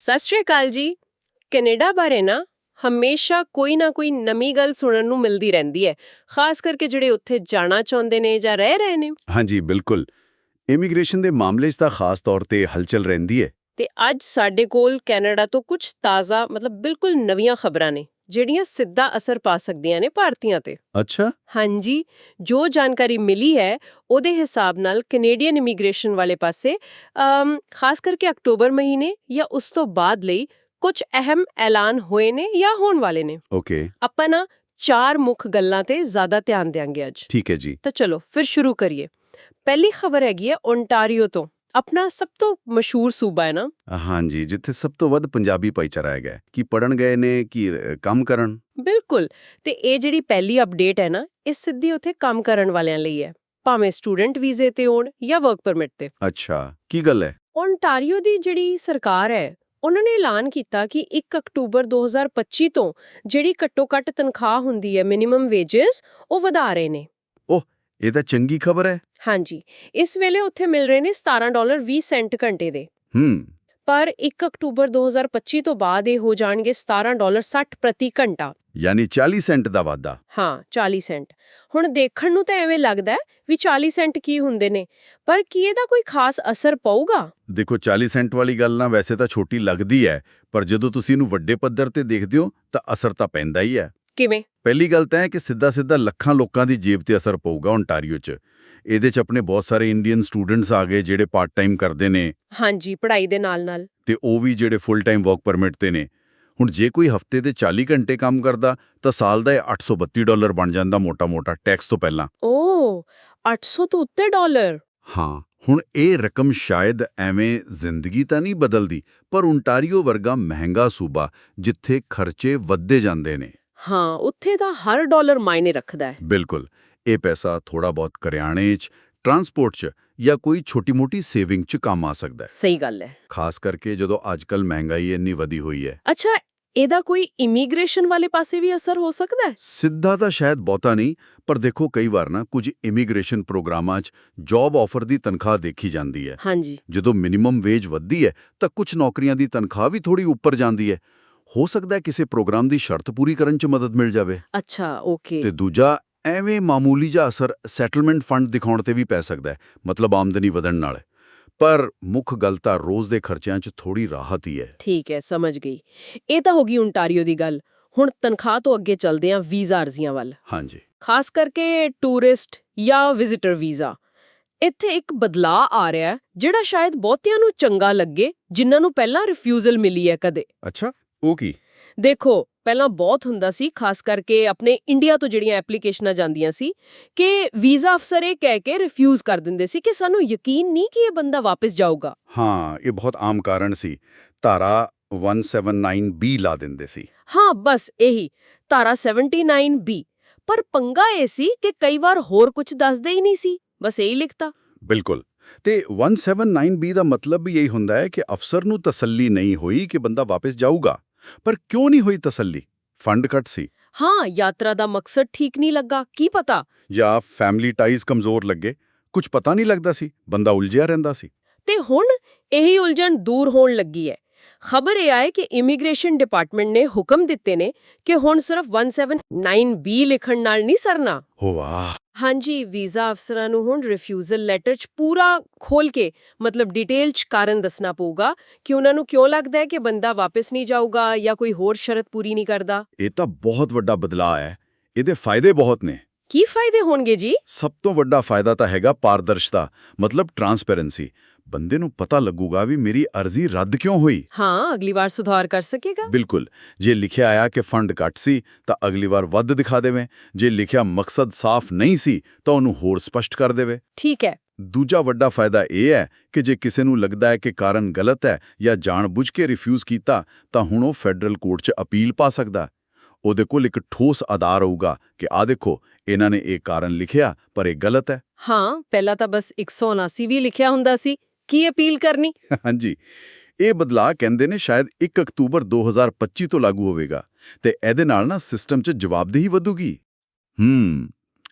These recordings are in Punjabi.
ਸਤਿ ਸ਼੍ਰੀ ਅਕਾਲ ਜੀ। ਕੈਨੇਡਾ ਬਾਰੇ ਨਾ ਹਮੇਸ਼ਾ ਕੋਈ ਨਾ ਕੋਈ ਨਵੀਂ ਗੱਲ ਸੁਣਨ ਨੂੰ ਮਿਲਦੀ ਰਹਿੰਦੀ ਹੈ। ਖਾਸ ਕਰਕੇ ਜਿਹੜੇ ਉੱਥੇ ਜਾਣਾ ਚਾਹੁੰਦੇ ਨੇ ਜਾਂ ਰਹਿ ਰਹੇ ਨੇ। ਹਾਂਜੀ ਬਿਲਕੁਲ। ਇਮੀਗ੍ਰੇਸ਼ਨ ਦੇ ਮਾਮਲੇ 'ਚ ਤਾਂ ਖਾਸ ਤੌਰ ਤੇ ਹਲਚਲ ਰਹਿੰਦੀ ਹੈ। ਤੇ ਅੱਜ ਸਾਡੇ ਕੋਲ ਕੈਨੇਡਾ ਤੋਂ ਕੁਝ ਤਾਜ਼ਾ ਮਤਲਬ ਬਿਲਕੁਲ ਨਵੀਆਂ ਖਬਰਾਂ ਨੇ। ਜਿਹੜੀਆਂ ਸਿੱਧਾ ਅਸਰ ਪਾ ਸਕਦੀਆਂ ਨੇ ਭਾਰਤੀਆਂ ਤੇ। ਅੱਛਾ। ਹਾਂਜੀ ਜੋ ਜਾਣਕਾਰੀ ਮਿਲੀ ਹੈ ਉਹਦੇ ਹਿਸਾਬ ਨਾਲ ਕੈਨੇਡੀਅਨ ਇਮੀਗ੍ਰੇਸ਼ਨ ਵਾਲੇ ਪਾਸੇ ਖਾਸ ਕਰਕੇ ਅਕਤੂਬਰ ਮਹੀਨੇ ਜਾਂ ਉਸ ਤੋਂ ਬਾਅਦ ਲਈ ਕੁਝ ਅਹਿਮ ਐਲਾਨ ਹੋਏ ਨੇ ਜਾਂ ਹੋਣ ਵਾਲੇ ਨੇ। ਓਕੇ। ਆਪਾਂ ਨਾ ਚਾਰ ਮੁੱਖ ਗੱਲਾਂ ਤੇ ਜ਼ਿਆਦਾ ਧਿਆਨ ਦਿਆਂਗੇ ਅੱਜ। ਠੀਕ ਹੈ ਜੀ। ਤਾਂ ਚਲੋ ਫਿਰ ਸ਼ੁਰੂ ਕਰੀਏ। ਪਹਿਲੀ ਖਬਰ ਹੈਗੀ ਹੈ ਓਨਟਾਰੀਓ ਤੋਂ। ਆਪਣਾ ਸਭ ਤੋਂ ਮਸ਼ਹੂਰ ਸੂਬਾ ਹੈ ਨਾ? ਹਾਂਜੀ ਜਿੱਥੇ ਸਭ ਤੋਂ ਵੱਧ ਪੰਜਾਬੀ ਭਾਈਚਾਰਾ ਹੈਗਾ ਹੈ। ਕੀ ਪੜਨ ਗਏ ਨੇ ਕੀ ਅ, ਕੰਮ ਕਰਨ? ਬਿਲਕੁਲ ਤੇ ਇਹ ਜਿਹੜੀ ਪਹਿਲੀ ਅਪਡੇਟ ਹੈ ਨਾ ਇਹ ਸਿੱਧੀ ਉੱਥੇ ਕੰਮ ਕਰਨ ਵਾਲਿਆਂ ਲਈ ਹੈ। ਭਾਵੇਂ ਸਟੂਡੈਂਟ ਵੀਜ਼ੇ ਤੇ ਹੋਣ ਜਾਂ ਵਰਕ ਪਰਮਿਟ ਤੇ। ਅੱਛਾ ਕੀ ਗੱਲ ਹੈ? ਓਨਟਾਰੀਓ ਦੀ ਜਿਹੜੀ ਸਰਕਾਰ ਹੈ ਉਹਨਾਂ ਨੇ ਐਲਾਨ ਕੀਤਾ ਕਿ 1 ਅਕਤੂਬਰ 2025 ਤੋਂ ਜਿਹੜੀ ਘੱਟੋ-ਘੱਟ ਤਨਖਾਹ ਹੁੰਦੀ ਹੈ ਮਿਨੀਮਮ ਵੇਜਸ ਉਹ ਵਧਾ ਰਹੇ ਨੇ। ਇਹ ਤਾਂ ਚੰਗੀ ਖਬਰ ਹੈ। ਹਾਂਜੀ। ਇਸ ਵੇਲੇ ਉੱਥੇ ਮਿਲ ਰਹੇ ਨੇ 17 ਡਾਲਰ 20 ਸੈਂਟ ਘੰਟੇ ਦੇ। ਹੂੰ। ਪਰ 1 ਅਕਤੂਬਰ 2025 ਤੋਂ ਬਾਅਦ ਇਹ ਹੋ ਜਾਣਗੇ 17 ਡਾਲਰ 60 ਪ੍ਰਤੀ ਘੰਟਾ। ਯਾਨੀ 40 ਸੈਂਟ ਦਾ ਵਾਧਾ। ਹਾਂ 40 ਸੈਂਟ। ਹੁਣ ਦੇਖਣ ਨੂੰ ਤਾਂ ਐਵੇਂ ਲੱਗਦਾ ਵੀ 40 ਸੈਂਟ ਕੀ ਹੁੰਦੇ ਨੇ। ਪਰ ਕੀ ਇਹਦਾ ਕੋਈ ਖਾਸ ਅਸਰ ਪਊਗਾ? ਦੇਖੋ 40 ਸੈਂਟ ਵਾਲੀ ਗੱਲ ਨਾ ਵੈਸੇ ਤਾਂ ਛੋਟੀ ਲੱਗਦੀ ਹੈ ਪਰ ਜਦੋਂ ਤੁਸੀਂ ਇਹਨੂੰ ਵੱਡੇ ਪੱਧਰ ਤੇ ਦੇਖਦੇ ਹੋ ਤਾਂ ਅਸਰ ਤਾਂ ਪੈਂਦਾ ਹੀ ਹੈ। ਕਿਵੇਂ? ਪਹਿਲੀ ਗੱਲ ਤਾਂ ਹੈ ਕਿ ਸਿੱਧਾ ਸਿੱਧਾ ਲੱਖਾਂ ਲੋਕਾਂ ਦੀ ਜੇਬ ਤੇ ਅਸਰ ਪਊਗਾ ਓਨਟਾਰੀਓ 'ਚ। ਇਹਦੇ 'ਚ ਆਪਣੇ ਬਹੁਤ ਸਾਰੇ ਇੰਡੀਅਨ ਸਟੂਡੈਂਟਸ ਆ ਗਏ ਜਿਹੜੇ ਪਾਰਟ ਟਾਈਮ ਕਰਦੇ ਨੇ। ਹਾਂਜੀ ਪੜ੍ਹਾਈ ਦੇ ਨਾਲ-ਨਾਲ। ਤੇ ਉਹ ਵੀ ਜਿਹੜੇ ਫੁੱਲ ਟਾਈਮ ਵਰਕ ਪਰਮਿਟ ਤੇ ਨੇ। ਹੁਣ ਜੇ ਕੋਈ ਹਫ਼ਤੇ ਦੇ 40 ਘੰਟੇ ਕੰਮ ਕਰਦਾ ਤਾਂ ਸਾਲ ਦਾ ਇਹ 832 ਡਾਲਰ ਬਣ ਜਾਂਦਾ ਮੋਟਾ-ਮੋਟਾ ਟੈਕਸ ਤੋਂ ਪਹਿਲਾਂ। ਓ 800 ਤੋਂ ਉੱਤੇ ਡਾਲਰ? ਹਾਂ ਹੁਣ ਇਹ ਰਕਮ ਸ਼ਾਇਦ ਐਵੇਂ ਜ਼ਿੰਦਗੀ ਤਾਂ ਨਹੀਂ ਬਦਲਦੀ ਪਰ ਓਨਟਾਰੀਓ ਵਰਗਾ ਮਹਿੰਗਾ ਸੂਬਾ ਜਿੱਥੇ ਖਰਚੇ ਵੱਧਦੇ ਜਾਂਦੇ ਨੇ। ਹਾਂ ਉੱਥੇ ਦਾ ਹਰ ਡਾਲਰ ਮਾਇਨੇ ਰੱਖਦਾ ਹੈ। ਬਿਲਕੁਲ। ਇਹ ਪੈਸਾ ਥੋੜਾ ਬਹੁਤ ਕਰਿਆਣੇ 'ਚ ਟਰਾਂਸਪੋਰਟ 'ਚ ਜਾਂ ਕੋਈ ਛੋਟੀ-ਮੋਟੀ ਸੇਵਿੰਗ 'ਚ ਕੰਮ ਆ ਸਕਦਾ ਹੈ। ਸਹੀ ਗੱਲ ਹੈ। ਖਾਸ ਕਰਕੇ ਜਦੋਂ ਅੱਜਕੱਲ ਮਹਿੰਗਾਈ ਇੰਨੀ ਵਧੀ ਹੋਈ ਹੈ। ਅੱਛਾ ਇਹਦਾ ਕੋਈ ਇਮੀਗ੍ਰੇਸ਼ਨ ਵਾਲੇ ਪਾਸੇ ਵੀ ਅਸਰ ਹੋ ਸਕਦਾ ਹੈ? ਸਿੱਧਾ ਤਾਂ ਸ਼ਾਇਦ ਬਹੁਤਾ ਨਹੀਂ ਪਰ ਦੇਖੋ ਕਈ ਵਾਰ ਨਾ ਕੁਝ ਇਮੀਗ੍ਰੇਸ਼ਨ ਪ੍ਰੋਗਰਾਮਾਂ 'ਚ ਜੌਬ ਆਫਰ ਦੀ ਤਨਖਾਹ ਦੇਖੀ ਜਾਂਦੀ ਹੈ। ਹਾਂਜੀ। ਜਦੋਂ ਮਿਨੀਮਮ ਵੇਜ ਵੱਧਦੀ ਹੈ ਤਾਂ ਕੁਝ ਨੌਕਰੀਆਂ ਦੀ ਤਨਖਾਹ ਵੀ ਥੋੜੀ ਉੱਪਰ ਜਾਂਦੀ ਹੈ। ਹੋ ਸਕਦਾ ਕਿਸੇ ਪ੍ਰੋਗਰਾਮ ਦੀ ਸ਼ਰਤ ਪੂਰੀ ਕਰਨ 'ਚ ਮਦਦ ਮਿਲ ਜਾਵੇ। ਅੱਛਾ ਓਕੇ। ਤੇ ਦੂਜਾ ਐਵੇਂ ਮਾਮੂਲੀ ਜਿਹਾ ਅਸਰ ਸੈਟਲਮੈਂਟ ਫੰਡ ਦਿਖਾਉਣ ਤੇ ਵੀ ਪੈ ਸਕਦਾ ਹੈ ਮਤਲਬ ਆਮਦਨੀ ਵਧਣ ਨਾਲ। ਪਰ ਮੁੱਖ ਗੱਲ ਤਾਂ ਰੋਜ਼ ਦੇ ਖਰਚਿਆਂ 'ਚ ਥੋੜੀ ਰਾਹਤ ਹੀ ਹੈ। ਠੀਕ ਹੈ ਸਮਝ ਗਈ। ਇਹ ਤਾਂ ਹੋ ਗਈ ਓਨਟਾਰੀਓ ਦੀ ਗੱਲ। ਹੁਣ ਤਨਖਾਹ ਤੋਂ ਅੱਗੇ ਚੱਲਦੇ ਹਾਂ ਵੀਜ਼ਾ ਅਰਜ਼ੀਆਂ ਵੱਲ। ਹਾਂਜੀ। ਖਾਸ ਕਰਕੇ ਟੂਰਿਸਟ ਜਾਂ ਵਿਜ਼ਿਟਰ ਵੀਜ਼ਾ। ਇੱਥੇ ਇੱਕ ਬਦਲਾਅ ਆ ਰਿਹਾ ਹੈ ਜਿਹੜਾ ਸ਼ਾਇਦ ਬਹੁਤਿਆਂ ਨੂੰ ਚੰਗਾ ਲੱਗੇ ਜਿਨ੍ਹਾਂ ਨੂੰ ਪਹਿਲਾਂ ਰਿਫਿਊਜ਼ਲ ਮਿਲੀ ਹੈ ਕਦੇ। ਅੱਛਾ। ਉਹ ਕੀ? ਦੇਖੋ ਪਹਿਲਾਂ ਬਹੁਤ ਹੁੰਦਾ ਸੀ ਖਾਸ ਕਰਕੇ ਆਪਣੇ ਇੰਡੀਆ ਤੋਂ ਜਿਹੜੀਆਂ ਐਪਲੀਕੇਸ਼ਨਾਂ ਜਾਂਦੀਆਂ ਸੀ ਕਿ ਵੀਜ਼ਾ ਅਫਸਰ ਇਹ ਕਹਿ ਕੇ ਰਿਫਿਊਜ਼ ਕਰ ਦਿੰਦੇ ਸੀ ਕਿ ਸਾਨੂੰ ਯਕੀਨ ਨਹੀਂ ਕਿ ਇਹ ਬੰਦਾ ਵਾਪਸ ਜਾਊਗਾ। ਹਾਂ ਇਹ ਬਹੁਤ ਆਮ ਕਾਰਨ ਸੀ। ਧਾਰਾ 179B ਲਾ ਦਿੰਦੇ ਸੀ। ਹਾਂ ਬਸ ਇਹੀ ਧਾਰਾ 79B ਪਰ ਪੰਗਾ ਇਹ ਸੀ ਕਿ ਕਈ ਵਾਰ ਹੋਰ ਕੁਝ ਦੱਸਦੇ ਹੀ ਨਹੀਂ ਸੀ ਬਸ ਇਹੀ ਲਿਖਤਾ। ਬਿਲਕੁਲ। ਤੇ 179B ਦਾ ਮਤਲਬ ਵੀ ਇਹੀ ਹੁੰਦਾ ਹੈ ਕਿ ਅਫਸਰ ਨੂੰ ਤਸੱਲੀ ਨਹੀਂ ਹੋਈ ਕਿ ਬੰਦਾ ਵਾਪਸ ਜਾਊਗਾ। ਪਰ ਕਿਉਂ ਨਹੀਂ ਹੋਈ ਤਸੱਲੀ? ਫੰਡ ਘੱਟ ਸੀ। ਹਾਂ ਯਾਤਰਾ ਦਾ ਮਕਸਦ ਠੀਕ ਨਹੀਂ ਲੱਗਾ ਕੀ ਪਤਾ? ਜਾਂ ਫੈਮਿਲੀ ਟਾਈਜ਼ ਕਮਜ਼ੋਰ ਲੱਗੇ ਕੁਝ ਪਤਾ ਨਹੀਂ ਲੱਗਦਾ ਸੀ ਬੰਦਾ ਉਲਝਿਆ ਰਹਿੰਦਾ ਸੀ। ਤੇ ਹੁਣ ਇਹੀ ਉਲਝਣ ਦੂਰ ਹੋਣ ਲੱਗੀ ਹੈ। ਖਬਰ ਇਹ ਆਏ ਕਿ ਇਮੀਗ੍ਰੇਸ਼ਨ ਡਿਪਾਰਟਮੈਂਟ ਨੇ ਹੁਕਮ ਦਿੱਤੇ ਨੇ ਕਿ ਹੁਣ ਸਿਰਫ 179B ਲਿਖਣ ਨਾਲ ਨਹੀਂ ਸਰਨਾ। ਹੋ ਵਾਹ! ਹਾਂਜੀ ਵੀਜ਼ਾ ਅਫਸਰਾਂ ਨੂੰ ਹੁਣ ਰਿਫਿਊਜ਼ਲ ਲੈਟਰ 'ਚ ਪੂਰਾ ਖੋਲ ਕੇ ਮਤਲਬ ਡਿਟੇਲ 'ਚ ਕਾਰਨ ਦੱਸਣਾ ਪਊਗਾ ਕਿ ਉਹਨਾਂ ਨੂੰ ਕਿਉਂ ਲੱਗਦਾ ਹੈ ਕਿ ਬੰਦਾ ਵਾਪਸ ਨਹੀਂ ਜਾਊਗਾ ਜਾਂ ਕੋਈ ਹੋਰ ਸ਼ਰਤ ਪੂਰੀ ਨਹੀਂ ਕਰਦਾ? ਇਹ ਤਾਂ ਬਹੁਤ ਵੱਡਾ ਬਦਲਾਅ ਹੈ। ਇਹਦੇ ਫਾਇਦੇ ਬਹੁਤ ਨੇ। ਕੀ ਫਾਇਦੇ ਹੋਣਗੇ ਜੀ? ਸਭ ਤੋਂ ਵੱਡਾ ਫਾਇਦਾ ਤਾਂ ਹੈਗਾ ਪਾਰਦਰਸ਼ਤਾ ਮਤਲਬ ਟਰਾਂਸਪੇਰੈਂਸੀ ਬੰਦੇ ਨੂੰ ਪਤਾ ਲੱਗੂਗਾ ਵੀ ਮੇਰੀ ਅਰਜ਼ੀ ਰੱਦ ਕਿਉਂ ਹੋਈ। ਹਾਂ ਅਗਲੀ ਵਾਰ ਸੁਧਾਰ ਕਰ ਸਕੇਗਾ। ਬਿਲਕੁਲ। ਜੇ ਲਿਖਿਆ ਆਇਆ ਕਿ ਫੰਡ ਘੱਟ ਸੀ ਤਾਂ ਅਗਲੀ ਵਾਰ ਵੱਧ ਦਿਖਾ ਦੇਵੇ। ਜੇ ਲਿਖਿਆ ਮਕਸਦ ਸਾਫ਼ ਨਹੀਂ ਸੀ ਤਾਂ ਉਹਨੂੰ ਹੋਰ ਸਪਸ਼ਟ ਕਰ ਦੇਵੇ। ਠੀਕ ਹੈ। ਦੂਜਾ ਵੱਡਾ ਫਾਇਦਾ ਇਹ ਹੈ ਕਿ ਜੇ ਕਿਸੇ ਨੂੰ ਲੱਗਦਾ ਹੈ ਕਿ ਕਾਰਨ ਗਲਤ ਹੈ ਜਾਂ ਜਾਣਬੁੱਝ ਕੇ ਰਿਫਿਊਜ਼ ਕੀਤਾ ਤਾਂ ਹੁਣ ਉਹ ਫੈਡਰਲ ਕੋਰਟ 'ਚ ਅਪੀਲ ਪਾ ਸਕਦਾ। ਉਹਦੇ ਕੋਲ ਇੱਕ ਠੋਸ ਆਧਾਰ ਹੋਊਗਾ ਕਿ ਆ ਦੇਖੋ ਇਹਨਾਂ ਨੇ ਇਹ ਕਾਰਨ ਲਿਖਿਆ ਪਰ ਇਹ ਗਲਤ ਹੈ। ਹਾਂ ਪਹਿਲਾਂ ਤਾਂ ਬਸ 179 ਵੀ ਲਿਖਿਆ ਹੁੰਦਾ ਸੀ। ਕੀ ਅਪੀਲ ਕਰਨੀ? ਹਾਂਜੀ। ਇਹ ਬਦਲਾਅ ਕਹਿੰਦੇ ਨੇ ਸ਼ਾਇਦ 1 ਅਕਤੂਬਰ 2025 ਤੋਂ ਲਾਗੂ ਹੋਵੇਗਾ ਤੇ ਇਹਦੇ ਨਾਲ ਨਾ ਸਿਸਟਮ 'ਚ ਜਵਾਬਦੇਹੀ ਵਧੂਗੀ। ਹੂੰ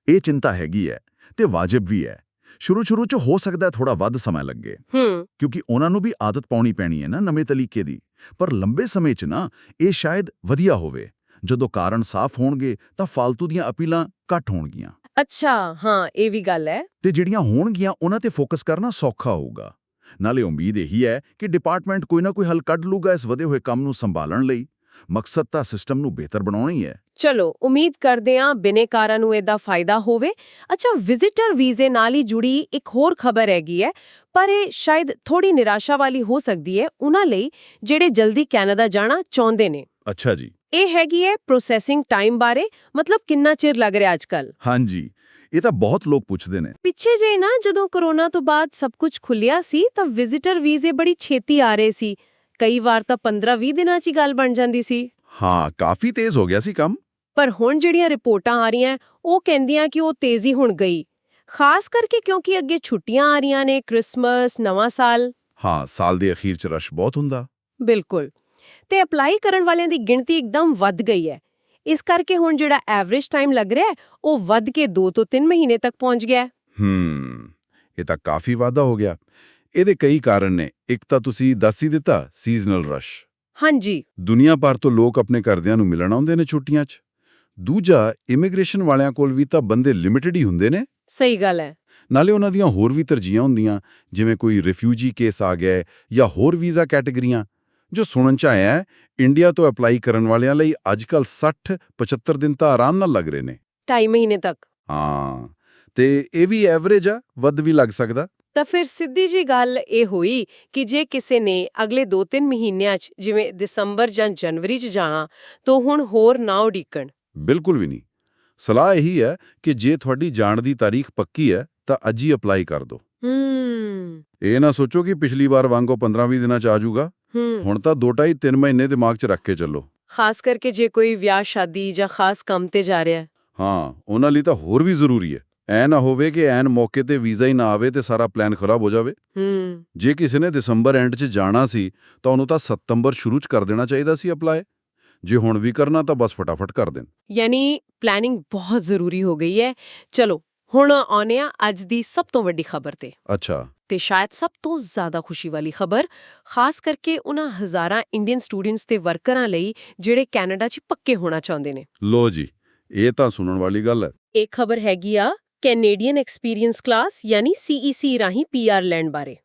ਇਹ ਚਿੰਤਾ ਹੈਗੀ ਹੈ ਤੇ ਵਾਜਬ ਵੀ ਹੈ ਸ਼ੁਰੂ-ਸ਼ੁਰੂ 'ਚ ਹੋ ਸਕਦਾ ਥੋੜਾ ਵੱਧ ਸਮਾਂ ਲੱਗੇ। ਹੂੰ। ਕਿਉਂਕਿ ਉਹਨਾਂ ਨੂੰ ਵੀ ਆਦਤ ਪਾਉਣੀ ਪੈਣੀ ਹੈ ਨਾ ਨਵੇਂ ਤਰੀਕੇ ਦੀ। ਪਰ ਲੰਬੇ ਸਮੇਂ 'ਚ ਨਾ ਇਹ ਸ਼ਾਇਦ ਵਧੀਆ ਹੋਵੇ। ਜਦੋਂ ਕਾਰਨ ਸਾਫ਼ ਹੋਣਗੇ ਤਾਂ ਫालतू ਦੀਆਂ ਅਪੀਲਾਂ ਘੱਟ ਹੋਣਗੀਆਂ। ਅੱਛਾ ਹਾਂ ਇਹ ਵੀ ਗੱਲ ਹੈ ਤੇ ਜਿਹੜੀਆਂ ਹੋਣਗੀਆਂ ਉਹਨਾਂ ਤੇ ਫੋਕਸ ਕਰਨਾ ਸੌਖਾ ਹੋਊਗਾ। ਨਾਲੇ ਉਮੀਦ ਇਹੀ ਹੈ ਕਿ ਡਿਪਾਰਟਮੈਂਟ ਕੋਈ ਨਾ ਕੋਈ ਹੱਲ ਕੱਢ ਲੂਗਾ ਇਸ ਵਧੇ ਹੋਏ ਕੰਮ ਨੂੰ ਸੰਭਾਲਣ ਲਈ। ਮਕਸਦ ਤਾਂ ਸਿਸਟਮ ਨੂੰ ਬਿਹਤਰ ਬਣਾਉਣਾ ਹੀ ਹੈ। ਚਲੋ ਉਮੀਦ ਕਰਦੇ ਹਾਂ ਬਿਨੇਕਾਰਾਂ ਨੂੰ ਇਹਦਾ ਫਾਇਦਾ ਹੋਵੇ। ਅੱਛਾ ਵਿਜ਼ਿਟਰ ਵੀਜ਼ੇ ਨਾਲ ਹੀ ਜੁੜੀ ਇੱਕ ਹੋਰ ਖਬਰ ਹੈਗੀ ਹੈ ਪਰ ਇਹ ਸ਼ਾਇਦ ਥੋੜੀ ਨਿਰਾਸ਼ਾ ਵਾਲੀ ਹੋ ਸਕਦੀ ਹੈ। ਉਹਨਾਂ ਲਈ ਜਿਹੜੇ ਜਲਦੀ ਕੈਨੇਡਾ ਜਾਣਾ ਚਾਹੁੰਦੇ ਨੇ। ਅੱਛਾ ਜੀ। ਇਹ ਹੈਗੀ ਹੈ ਪ੍ਰੋਸੈਸਿੰਗ ਟਾਈਮ ਬਾਰੇ ਮਤਲਬ ਕਿੰਨਾ ਚਿਰ ਲੱਗ ਰਿਹਾ ਅੱਜਕੱਲ ਹਾਂਜੀ। ਇਹ ਤਾਂ ਬਹੁਤ ਲੋਕ ਪੁੱਛਦੇ ਨੇ। ਪਿੱਛੇ ਜੇ ਨਾ ਜਦੋਂ ਕਰੋਨਾ ਤੋਂ ਬਾਅਦ ਸਭ ਕੁਝ ਖੁੱਲਿਆ ਸੀ ਤਾਂ ਵਿਜ਼ਿਟਰ ਵੀਜ਼ੇ ਬੜੀ ਛੇਤੀ ਆ ਰਹੇ ਸੀ। ਕਈ ਵਾਰ ਤਾਂ 15-20 ਦਿਨਾਂ 'ਚ ਹੀ ਗੱਲ ਬਣ ਜਾਂਦੀ ਸੀ। ਹਾਂ ਕਾਫੀ ਤੇਜ਼ ਹੋ ਗਿਆ ਸੀ ਕੰਮ। ਪਰ ਹੁਣ ਜਿਹੜੀਆਂ ਰਿਪੋਰਟਾਂ ਆ ਰਹੀਆਂ ਉਹ ਕਹਿੰਦੀਆਂ ਕਿ ਉਹ ਤੇਜ਼ੀ ਹੁਣ ਗਈ। ਖਾਸ ਕਰਕੇ ਕਿਉਂਕਿ ਅੱਗੇ ਛੁੱਟੀਆਂ ਆ ਰਹੀਆਂ ਨੇ ਕ੍ਰਿਸਮਸ ਨਵਾਂ ਸਾਲ। ਹਾਂ ਸਾਲ ਦੇ ਅਖੀਰ 'ਚ ਰਸ਼ ਬਹੁਤ ਹੁੰਦਾ। ਬਿਲਕੁਲ। ਤੇ ਅਪਲਾਈ ਕਰਨ ਵਾਲਿਆਂ ਦੀ ਗਿਣਤੀ ਇੱਕਦਮ ਵੱਧ ਗਈ ਹੈ। ਇਸ ਕਰਕੇ ਹੁਣ ਜਿਹੜਾ ਐਵਰੇਜ ਟਾਈਮ ਲੱਗ ਰਿਹਾ ਉਹ ਵੱਧ ਕੇ 2 ਤੋਂ 3 ਮਹੀਨੇ ਤੱਕ ਪਹੁੰਚ ਗਿਆ ਹੈ। ਇਹ ਤਾਂ ਕਾਫੀ ਵਾਧਾ ਹੋ ਗਿਆ। ਇਹਦੇ ਕਈ ਕਾਰਨ ਨੇ। ਇੱਕ ਤਾਂ ਤੁਸੀਂ ਦੱਸ ਹੀ ਦਿੱਤਾ ਸੀਜ਼ਨਲ ਰਸ਼ ਹਾਂਜੀ। ਦੁਨੀਆ ਭਰ ਤੋਂ ਲੋਕ ਆਪਣੇ ਘਰਦਿਆਂ ਨੂੰ ਮਿਲਣ ਆਉਂਦੇ ਨੇ ਛੁੱਟੀਆਂ 'ਚ। ਦੂਜਾ ਇਮੀਗ੍ਰੇਸ਼ਨ ਵਾਲਿਆਂ ਕੋਲ ਵੀ ਤਾਂ ਬੰਦੇ ਲਿਮਿਟਿਡ ਹੀ ਹੁੰਦੇ ਨੇ। ਸਹੀ ਗੱਲ ਹੈ। ਨਾਲੇ ਉਹਨਾਂ ਦੀਆਂ ਹੋਰ ਵੀ ਤਰਜੀਹਾਂ ਹੁੰਦੀਆਂ ਜਿਵੇਂ ਕੋਈ ਰਿਫਿਊਜੀ ਕੇਸ ਆ ਗਿਆ ਜਾਂ ਹੋਰ ਵੀਜ਼ਾ ਕੈਟਾਗਰੀਆਂ ਜੋ ਸੁਣਨ ਚ ਆਇਆ ਹੈ ਇੰਡੀਆ ਤੋਂ ਅਪਲਾਈ ਕਰਨ ਵਾਲਿਆਂ ਲਈ ਅੱਜਕੱਲ 60 75 ਦਿਨ ਤਾਂ ਆਰਾਮ ਨਾਲ ਲੱਗ ਰਹੇ ਨੇ। 2.5 ਮਹੀਨੇ ਤੱਕ। ਹਾਂ ਤੇ ਇਹ ਵੀ ਐਵਰੇਜ ਆ ਵੱਧ ਵੀ ਲੱਗ ਸਕਦਾ। ਤਾਂ ਫਿਰ ਸਿੱਧੀ ਜੀ ਗੱਲ ਇਹ ਹੋਈ ਕਿ ਜੇ ਕਿਸੇ ਨੇ ਅਗਲੇ 2-3 ਮਹੀਨਿਆਂ 'ਚ ਜਿਵੇਂ ਦਸੰਬਰ ਜਾਂ ਜਨਵਰੀ 'ਚ ਜਾਣਾ ਤਾਂ ਹੁਣ ਹੋਰ ਨਾ ਉਡੀਕਣ। ਬਿਲਕੁਲ ਵੀ ਨਹੀਂ। ਸਲਾਹ ਇਹੀ ਹੈ ਕਿ ਜੇ ਤੁਹਾਡੀ ਜਾਣ ਦੀ ਤਾਰੀਖ ਪੱਕੀ ਹੈ ਤਾਂ ਅੱਜ ਹੀ ਅਪਲਾਈ ਕਰ ਦਿਓ। ਹੂੰ। ਇਹ ਨਾ ਸੋਚੋ ਕਿ ਪਿਛਲੀ ਵਾਰ ਵਾਂਗੋ 15-20 ਦਿਨਾਂ ਚ ਆ ਜਾਊਗਾ। ਹੁਣ ਤਾਂ 2.5 3 ਮਹੀਨੇ ਦਿਮਾਗ 'ਚ ਰੱਖ ਕੇ ਚੱਲੋ। ਖਾਸ ਕਰਕੇ ਜੇ ਕੋਈ ਵਿਆਹ ਸ਼ਾਦੀ ਜਾਂ ਖਾਸ ਕੰਮ ਤੇ ਜਾ ਰਿਹਾ ਹੈ। ਹਾਂ ਉਹਨਾਂ ਲਈ ਤਾਂ ਹੋਰ ਵੀ ਜ਼ਰੂਰੀ ਹੈ। ਐ ਨਾ ਹੋਵੇ ਕਿ ਐਨ ਮੌਕੇ ਤੇ ਵੀਜ਼ਾ ਹੀ ਨਾ ਆਵੇ ਤੇ ਸਾਰਾ ਪਲਾਨ ਖਰਾਬ ਹੋ ਜਾਵੇ। ਹੂੰ। ਜੇ ਕਿਸੇ ਨੇ ਦਸੰਬਰ ਐਂਡ 'ਚ ਜਾਣਾ ਸੀ ਤਾਂ ਉਹਨੂੰ ਤਾਂ ਸਤੰਬਰ ਸ਼ੁਰੂ 'ਚ ਕਰ ਦੇਣਾ ਚਾਹੀਦਾ ਸੀ ਅਪਲਾਈ ਜੇ ਹੁਣ ਵੀ ਕਰਨਾ ਤਾਂ ਬਸ ਫਟਾਫਟ ਕਰ ਦੇਣ। ਯਾਨੀ ਪਲੈਨਿੰਗ ਬਹੁਤ ਜ਼ਰੂਰੀ ਹੋ ਗਈ ਹੈ। ਚਲੋ ਹੁਣ ਆਉਨੇ ਆ ਅੱਜ ਦੀ ਸਭ ਤੋਂ ਵੱਡੀ ਖਬਰ ਤੇ। ਅੱਛਾ। ਤੇ ਸ਼ਾਇਦ ਸਭ ਤੋਂ ਜ਼ਿਆਦਾ ਖੁਸ਼ੀ ਵਾਲੀ ਖਬਰ ਖਾਸ ਕਰਕੇ ਉਹਨਾਂ ਹਜ਼ਾਰਾਂ ਇੰਡੀਅਨ ਸਟੂਡੈਂਟਸ ਤੇ ਵਰਕਰਾਂ ਲਈ ਜਿਹੜੇ ਕੈਨੇਡਾ 'ਚ ਪੱਕੇ ਹੋਣਾ ਚਾਹੁੰਦੇ ਨੇ। ਲੋ ਜੀ ਇਹ ਤਾਂ ਸੁਣਨ ਵਾਲੀ ਗੱਲ ਹੈ। ਇਹ ਖਬਰ ਹੈਗੀ ਆ ਕੈਨੇਡੀਅਨ ਐਕਸਪੀਰੀਅੰਸ ਕਲਾਸ ਯਾਨੀ CEC ਰਾਹੀਂ PR ਲੈਣ ਬਾਰੇ।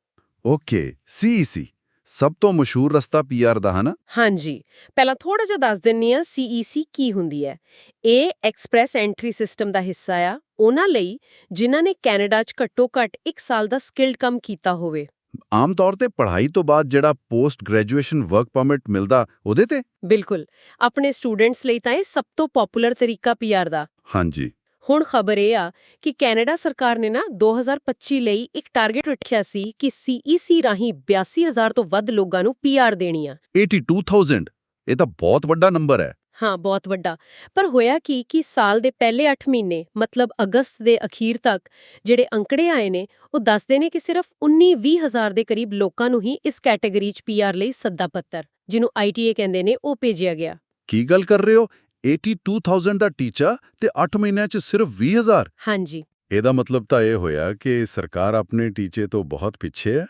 ਓਕੇ ਸੀਈਸੀ ਸਭ ਤੋਂ ਮਸ਼ਹੂਰ ਰਸਤਾ ਪੀਆਰ ਦਾ ਹੈ ਨਾ ਹਾਂਜੀ। ਪਹਿਲਾਂ ਥੋੜਾ ਜਿਹਾ ਦੱਸ ਦਿੰਨੀ ਆ CEC ਕੀ ਹੁੰਦੀ ਹੈ ਇਹ ਐਕਸਪ੍ਰੈਸ ਐਂਟਰੀ ਸਿਸਟਮ ਦਾ ਹਿੱਸਾ ਆ। ਉਹਨਾਂ ਲਈ ਜਿਨ੍ਹਾਂ ਨੇ ਕੈਨੇਡਾ 'ਚ ਘੱਟੋ-ਘੱਟ 1 ਸਾਲ ਦਾ ਸਕਿਲਡ ਕੰਮ ਕੀਤਾ ਹੋਵੇ। ਆਮ ਤੌਰ ਤੇ ਪੜ੍ਹਾਈ ਤੋਂ ਬਾਅਦ ਜਿਹੜਾ ਪੋਸਟ ਗ੍ਰੈਜੂਏਸ਼ਨ ਵਰਕ ਪਰਮਿਟ ਮਿਲਦਾ ਉਹਦੇ ਤੇ? ਬਿਲਕੁਲ। ਆਪਣੇ ਸਟੂਡੈਂਟਸ ਲਈ ਤਾਂ ਇਹ ਸਭ ਤੋਂ ਪਪੂਲਰ ਤਰੀਕਾ PR ਦਾ। ਹਾਂਜੀ। ਹੁਣ ਖਬਰ ਇਹ ਆ ਕਿ ਕੈਨੇਡਾ ਸਰਕਾਰ ਨੇ ਨਾ 2025 ਲਈ ਇੱਕ ਟਾਰਗੇਟ ਰੱਖਿਆ ਸੀ ਕਿ CEC ਰਾਹੀਂ 82000 ਤੋਂ ਵੱਧ ਲੋਕਾਂ ਨੂੰ PR ਦੇਣੀ ਆ। 82000 ਇਹ ਤਾਂ ਬਹੁਤ ਵੱਡਾ ਨੰਬਰ ਹੈ। ਹਾਂ ਬਹੁਤ ਵੱਡਾ। ਪਰ ਹੋਇਆ ਕੀ ਕਿ ਸਾਲ ਦੇ ਪਹਿਲੇ 8 ਮਹੀਨੇ ਮਤਲਬ ਅਗਸਤ ਦੇ ਅਖੀਰ ਤੱਕ ਜਿਹੜੇ ਅੰਕੜੇ ਆਏ ਨੇ ਉਹ ਦੱਸਦੇ ਨੇ ਕਿ ਸਿਰਫ 19-20 ਹਜ਼ਾਰ ਦੇ ਕਰੀਬ ਲੋਕਾਂ ਨੂੰ ਹੀ ਇਸ ਕੈਟਾਗਰੀ 'ਚ ਪੀਆਰ ਲਈ ਸੱਦਾ ਪੱਤਰ ਜਿਹਨੂੰ ਆਈਟੀਏ ਕਹਿੰਦੇ ਨੇ ਉਹ ਭੇਜਿਆ ਗਿਆ। ਕੀ ਗੱਲ ਕਰ ਰਹੇ ਹੋ? 82000 ਦਾ ਟੀਚਾ ਤੇ 8 ਮਹੀਨਿਆਂ 'ਚ ਸਿਰਫ 20000 ਹਾਂਜੀ। ਇਹਦਾ ਮਤਲਬ ਤਾਂ ਇਹ ਹੋਇਆ ਕਿ ਸਰਕਾਰ ਆਪਣੇ ਟੀਚੇ ਤੋਂ ਬਹੁਤ ਪਿੱਛੇ ਹੈ।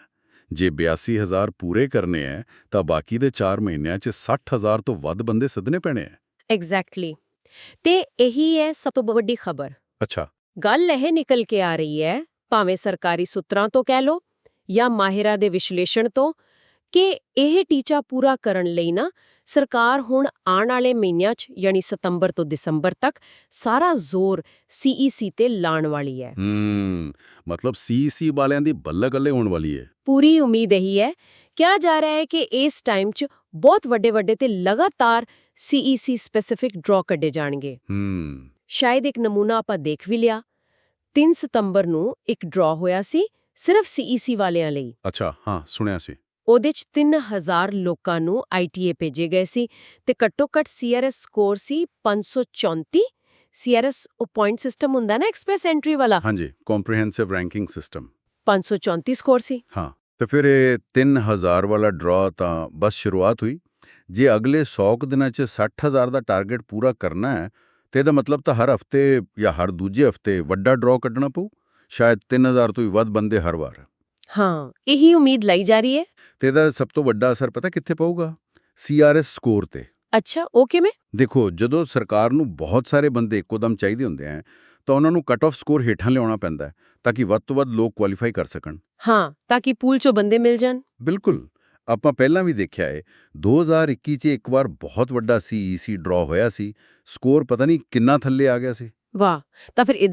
ਜੇ 82000 ਪੂਰੇ ਕਰਨੇ ਹੈ ਤਾਂ ਬਾਕੀ ਦੇ 4 ਮਹੀਨਿਆਂ 'ਚ 60000 ਤੋਂ ਵੱਧ ਬੰਦੇ ਸੱਦਨੇ ਪੈਣੇ ਹੈ। ਐਗਜ਼ੈਕਟਲੀ ਤੇ ਇਹੀ ਹੈ ਸਭ ਤੋਂ ਵੱਡੀ ਖਬਰ। ਅੱਛਾ। ਗੱਲ ਇਹ ਨਿਕਲ ਕੇ ਆ ਰਹੀ ਹੈ ਭਾਵੇਂ ਸਰਕਾਰੀ ਸੂਤਰਾਂ ਤੋਂ ਕਹਿ ਲੋ ਜਾਂ ਮਾਹਿਰਾਂ ਦੇ ਵਿਸ਼ਲੇਸ਼ਣ ਤੋਂ ਕਿ ਇਹ ਟੀਚਾ ਪੂਰਾ ਕਰਨ ਲਈ ਨਾ ਸਰਕਾਰ ਹੁਣ ਆਉਣ ਵਾਲੇ ਮਹੀਨਿਆਂ 'ਚ ਯਾਨੀ ਸਤੰਬਰ ਤੋਂ ਦਸੰਬਰ ਤੱਕ ਸਾਰਾ ਜ਼ੋਰ CEC ਤੇ ਲਾਣ ਵਾਲੀ ਹੈ। ਹੂੰ ਮਤਲਬ ਸੀਸੀ ਵਾਲਿਆਂ ਦੀ ਬੱਲੇ-ਗੱਲੇ ਹੋਣ ਵਾਲੀ ਹੈ। ਪੂਰੀ ਉਮੀਦ ਇਹੀ ਹੈ। ਕਿਹਾ ਜਾ ਰਿਹਾ ਹੈ ਕਿ ਇਸ ਟਾਈਮ 'ਚ ਬਹੁਤ ਵੱਡੇ ਵੱਡੇ ਤੇ ਲਗਾਤਾਰ CEC ਸਪੈਸਿਫਿਕ ਡਰਾ ਕੱਢੇ ਜਾਣਗੇ। ਹੂੰ। ਸ਼ਾਇਦ ਇੱਕ ਨਮੂਨਾ ਆਪਾਂ ਦੇਖ ਵੀ ਲਿਆ। 3 ਸਤੰਬਰ ਨੂੰ ਇੱਕ ਡਰਾ ਹੋਇਆ ਸੀ ਸਿਰਫ CEC ਵਾਲਿਆਂ ਲਈ। ਅੱਛਾ ਹਾਂ ਸੁਣਿਆ ਸੀ। ਉਹਦੇ 'ਚ 3000 ਲੋਕਾਂ ਨੂੰ ITA ਭੇਜੇ ਗਏ ਸੀ ਤੇ ਘੱਟੋ-ਘੱਟ CRS ਸਕੋਰ ਸੀ 534 CRS ਉਹ ਪੁਆਇੰਟ ਸਿਸਟਮ ਹੁੰਦਾ ਨਾ ਐਕਸਪ੍ਰੈਸ ਐਂਟਰੀ ਵਾਲਾ? ਹਾਂਜੀ ਕੰਪਰੀਹੈਂਸਿਵ ਰੈਂਕਿੰਗ ਸਿਸਟਮ 534 ਸਕੋਰ ਸੀ। ਹਾਂ ਤੇ ਫਿਰ ਇਹ 3000 ਵਾਲਾ ਡਰਾ ਤਾਂ ਬਸ ਸ਼ੁਰੂਆਤ ਹੋਈ। ਜੇ ਅਗਲੇ 100 ਕੁ ਦਿਨਾਂ 'ਚ 60000 ਦਾ ਟਾਰਗੇਟ ਪੂਰਾ ਕਰਨਾ ਹੈ ਤੇ ਇਹਦਾ ਮਤਲਬ ਤਾਂ ਹਰ ਹਫ਼ਤੇ ਜਾਂ ਹਰ ਦੂਜੇ ਹਫ਼ਤੇ ਵੱਡਾ ਡਰਾ ਕੱਢਣਾ ਪਊ। ਸ਼ਾਇਦ 3000 ਤੋਂ ਵੀ ਵੱਧ ਬੰਦੇ ਹਰ ਵਾਰ। ਹਾਂ ਇਹੀ ਉਮੀਦ ਲਈ ਜਾ ਰਹੀ ਹੈ? ਤੇ ਇਹਦਾ ਸਭ ਤੋਂ ਵੱਡਾ ਅਸਰ ਪਤਾ ਕਿੱਥੇ ਪਊਗਾ? ਸੀਆਰਐਸ ਸਕੋਰ ਤੇ। ਅੱਛਾ ਉਹ ਕਿਵੇਂ? ਦੇਖੋ ਜਦੋਂ ਸਰਕਾਰ ਨੂੰ ਬਹੁਤ ਸਾਰੇ ਬੰਦੇ ਇੱਕੋਦਮ ਚਾਹੀਦੇ ਹੁੰਦੇ ਆ ਤਾਂ ਉਹਨਾਂ ਨੂੰ ਕੱਟ ਆਫ ਸਕੋਰ ਹੇਠਾਂ ਲਿਆਉਣਾ ਪੈਂਦਾ ਹੈ ਤਾਂ ਕਿ ਵੱਧ ਤੋਂ ਵੱਧ ਲੋਕ ਕੁਆਲੀਫਾਈ ਕਰ ਸਕਣ। ਹਾਂ ਤਾਂ ਕਿ ਪੂਲ ਚੋਂ ਬੰਦੇ ਮਿਲ ਜਾਣ। ਬਿਲਕੁਲ। ਆਪਾਂ ਪਹਿਲਾਂ ਵੀ ਦੇਖਿਆ ਹੈ 2021 'ਚ ਇੱਕ ਵਾਰ ਬਹੁਤ ਵੱਡਾ ਸੀਈਸੀ ਡਰਾ ਹੋਇਆ ਸੀ ਸਕੋਰ ਪਤਾ ਨਹੀਂ ਕਿੰਨਾ ਥੱਲੇ ਆ ਗਿਆ ਸੀ। ਵਾਹ ਤਾਂ ਫਿਰ ਇਹਦਾ